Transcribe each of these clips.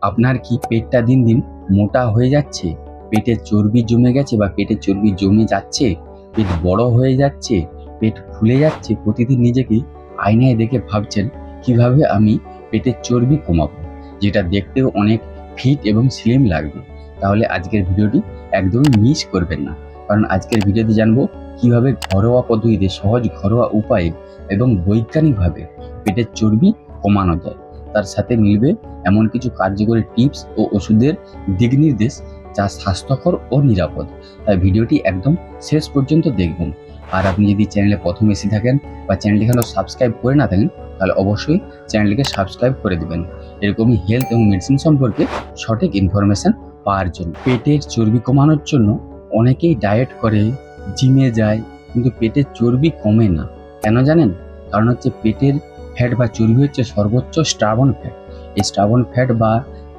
আপনার কি পেটটা দিন দিন মোটা হয়ে যাচ্ছে? পেটে চর্বি জমে গেছে বা পেটে চর্বি জমে যাচ্ছে? পেট বড় হয়ে যাচ্ছে? পেট ফুলে যাচ্ছে? প্রতিদিন নিজেকে আয়নায় দেখে ভাবছেন, কীভাবে আমি পেটের চর্বি কমাবো? যেটা দেখতেও অনেক ফিট এবং স্লিম লাগবে। তাহলে আজকের ভিডিওটি একদমই মিস করবেন না। কারণ আজকের ভিডিওতে জানব কীভাবে ঘরোয়া পদ্ধতিতে সহজ ঘরোয়া উপায়ে এবং বৈজ্ঞানিকভাবে পেটের চর্বি কমানো যায়। তার সাথে মিলবে। এমন কিছু কার্যকরী টিপস ও ওষুধের দিক নির্দেশ যা স্বাস্থ্যকর ও নিরাপদ। তাই ভিডিওটি একদম শেষ পর্যন্ত দেখবেন। আর আপনি যদি চ্যানেলে প্রথম এসে থাকেন বা চ্যানেলটি এখনও সাবস্ক্রাইব করে না থাকেন, তাহলে অবশ্যই চ্যানেলটিকে সাবস্ক্রাইব করে দেবেন। এরকমই হেলথ এবং মেডিসিন সম্পর্কে সঠিক ইনফরমেশন পাওয়ার জন্য। পেটের চর্বি কমানোর জন্য অনেকেই ডায়েট করে, জিমে যায়, কিন্তু পেটের চর্বি কমে না। কেন জানেন? কারণ হচ্ছে পেটের ফ্যাট বা চর্বি হচ্ছে সর্বোচ্চ স্টাবন ফ্যাট। এই স্টাবন ফ্যাট বা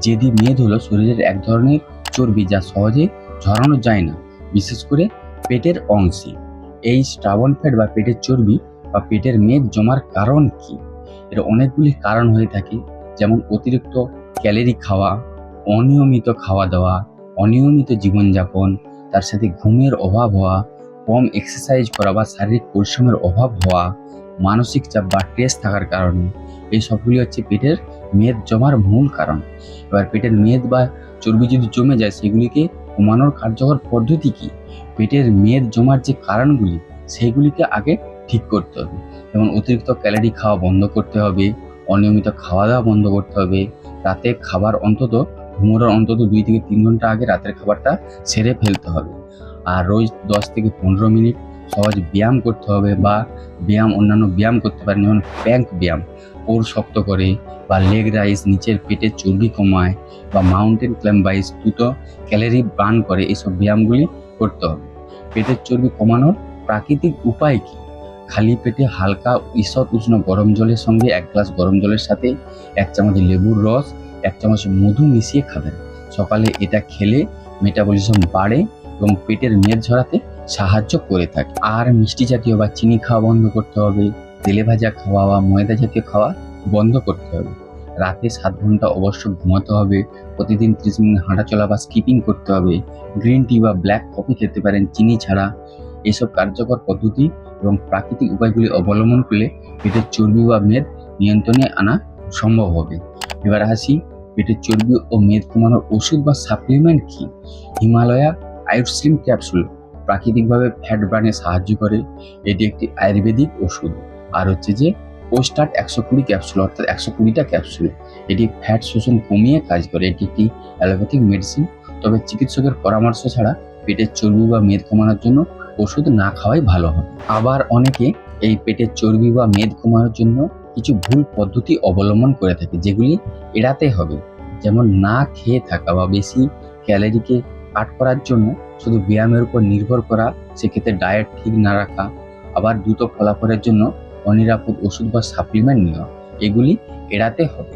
জেদি মেদ হলো শরীরের এক ধরনের চর্বি যা সহজে ঝরানো যায় না, বিশেষ করে পেটের অংশে। এই স্টাবন ফ্যাট বা পেটের চর্বি বা পেটের মেদ জমার কারণ কি? এর অনেকগুলি কারণ হয়ে থাকে, যেমন অতিরিক্ত ক্যালোরি খাওয়া, অনিয়মিত খাওয়া দাওয়া, অনিয়মিত জীবনযাপন, তার সাথে ঘুমের অভাব হওয়া, কম এক্সারসাইজ করা বা শারীরিক পরিশ্রমের অভাব হওয়া মানসিক চাপ বা স্ট্রেস থাকার কারণে এই সবগুলি হচ্ছে পেটের মেদ জমার মূল কারণ। এবার পেটের মেদ বা চর্বি যদি জমে যায়, সেগুলিকে কমানোর কার্যকর পদ্ধতি কি? পেটের মেদ জমার যে কারণগুলি, সেইগুলিকে আগে ঠিক করতে হবে। যেমন অতিরিক্ত ক্যালোরি খাওয়া বন্ধ করতে হবে, অনিয়মিত খাওয়া দাওয়া বন্ধ করতে হবে, রাতে খাবার অন্তত, ঘুমোনোর অন্তত দুই থেকে তিন ঘণ্টা আগে রাতের খাবারটা সেরে ফেলতে হবে। আর রোজ দশ থেকে পনেরো মিনিট সহজ ব্যায়াম করতে হবে বা ব্যায়াম, অন্যান্য ব্যায়াম করতে পারেন যেমন প্যাঙ্ক ব্যায়াম। ওর শক্ত করে বা লেগ রাইস নিচের পেটের চর্বি কমায় বা মাউন্টেন ক্লাইম্বাইজ দ্রুত ক্যালোরি বার্ন করে এইসব ব্যায়ামগুলি করতে হবে। পেটের চর্বি কমানোর প্রাকৃতিক উপায় কী? খালি পেটে হালকা ঈষৎ উষ্ণ গরম জলের সঙ্গে এক গ্লাস গরম জলের সাথে এক চামচ লেবুর রস, এক চামচ মধু মিশিয়ে খাবেন। সকালে এটা খেলে মেটাবলিজম বাড়ে এবং পেটের মেদ ঝরাতে সাহায্য করে থাকে। আর মিষ্টি জাতীয় বা চিনি খাওয়া বন্ধ করতে হবে, তেলে ভাজা খাওয়া বা ময়দা জাতীয় খাওয়া বন্ধ করতে হবে। রাতে সাত ঘণ্টা অবশ্য ঘুমাতে হবে, প্রতিদিন ত্রিশ মিনিট হাঁটাচলা বা স্কিপিং করতে হবে, গ্রিন টি বা ব্ল্যাক কফি খেতে পারেন, চিনি ছাড়া। এসব কার্যকর পদ্ধতি এবং প্রাকৃতিক উপায়গুলি অবলম্বন করলে পেটের চর্বি বা মেদ নিয়ন্ত্রণে আনা সম্ভব হবে। এবার আসি, পেটের চর্বি ও মেদ কমানোর ওষুধ বা সাপ্লিমেন্ট কি? হিমালয়া আয়ুসলিম ক্যাপসুল প্রাকৃতিকভাবে ফ্যাট বার্নে সাহায্য করে। এটি একটি আয়ুর্বেদিক ওষুধ। আর হচ্ছে যে পোস্টার্ট একশো কুড়ি ক্যাপসুল, অর্থাৎ একশো কুড়িটা ক্যাপসুল, এটি ফ্যাট শোষণ কমিয়ে কাজ করে। এটি একটি অ্যালোপ্যাথিক মেডিসিন। তবে চিকিৎসকের পরামর্শ ছাড়া পেটের চর্বি বা মেদ কমানোর জন্য ওষুধ না খাওয়াই ভালো হবে। আবার অনেকে এই পেটের চর্বি বা মেদ কমানোর জন্য কিছু ভুল পদ্ধতি অবলম্বন করে থাকে, যেগুলি এড়াতে হবে। যেমন না খেয়ে থাকা বা বেশি ক্যালোরিকে কাট করার জন্য শুধু ব্যায়ামের উপর নির্ভর করা, সেক্ষেত্রে ডায়েট ঠিক না রাখা, আবার দ্রুত ফলাফলের জন্য অনিরাপদ ওষুধ বা সাপ্লিমেন্ট নেওয়া, এগুলি এড়াতে হবে।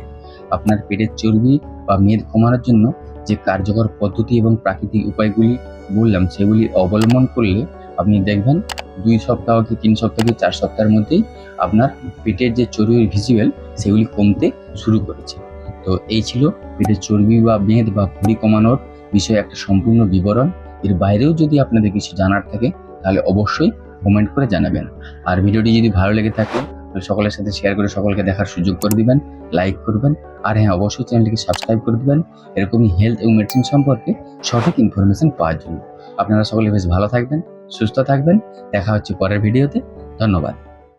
আপনার পেটের চর্বি বা মেদ কমানোর জন্য যে কার্যকর পদ্ধতি এবং প্রাকৃতিক উপায়গুলি বললাম, সেগুলি অবলম্বন করলে আপনি দেখবেন দুই সপ্তাহ কি তিন সপ্তাহ কি চার সপ্তাহের মধ্যেই আপনার পেটের যে চর্বির ভিজুয়াল সেগুলি কমতে শুরু করেছে। তো এই ছিল পেটের চর্বি বা মেদ বা ভুঁড়ি কমানোর বিষয়ে একটা সম্পূর্ণ বিবরণ। এর বাইরেও যদি আপনাদের কিছু জানার থাকে, তাহলে অবশ্যই কমেন্ট করে জানাবেন। আর ভিডিওটি যদি ভালো লেগে থাকে সকলের সাথে শেয়ার করে সকলকে দেখার সুযোগ করে দিবেন লাইক করবেন, আর হ্যাঁ অবশ্যই চ্যানেলটিকে সাবস্ক্রাইব করে দিবেন। এরকমই হেলথ এবং মেডিসিন সম্পর্কে সঠিক ইনফরমেশন পাওয়ার জন্য। আপনারা সকলে বেশ ভালো থাকবেন, সুস্থ থাকবেন। দেখা হচ্ছে পরের ভিডিওতে। ধন্যবাদ।